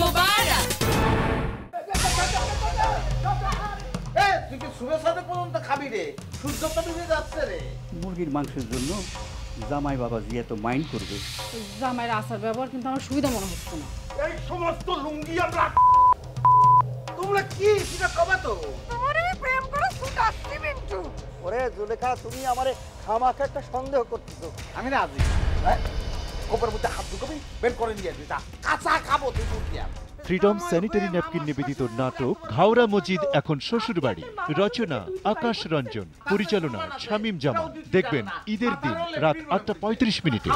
মোবারক তুই কি সুরের সাথে পর্যন্ত খাবি রে? সূর্য তো ডুবে যাচ্ছে রে। মুরগির মাংসের জন্য জামাই বাবা জি তো মাইন্ড করবে। জামাইয়ের আসার ব্যবহার কিন্তু আমার সুবিধা মনে হচ্ছে না। এই সমস্ত লুঙ্গি আমরা তোমরা কি? সেটা কবে তো। প্রেম করে সুটাচ্ছি মিন্টু। ওরে জুলেখা তুমি আমারে খামাকে একটা সন্দেহ করতেছো। আমি রাজি। হ্যাঁ? কোপের মধ্যে হাত ঢুকবি বের করে নিয়ে দিতা কাঁচা খাব তুই মুরগি ফ্রিডম স্যানিটারি ন্যাপকিন নিবেদিত নাটক ঘাওড়া মজিদ এখন শ্বশুর বাড়ি রচনা আকাশ রঞ্জন পরিচালনা শামীম জামান। দেখবেন ঈদের দিন রাত আটটা পঁয়ত্রিশ মিনিটে।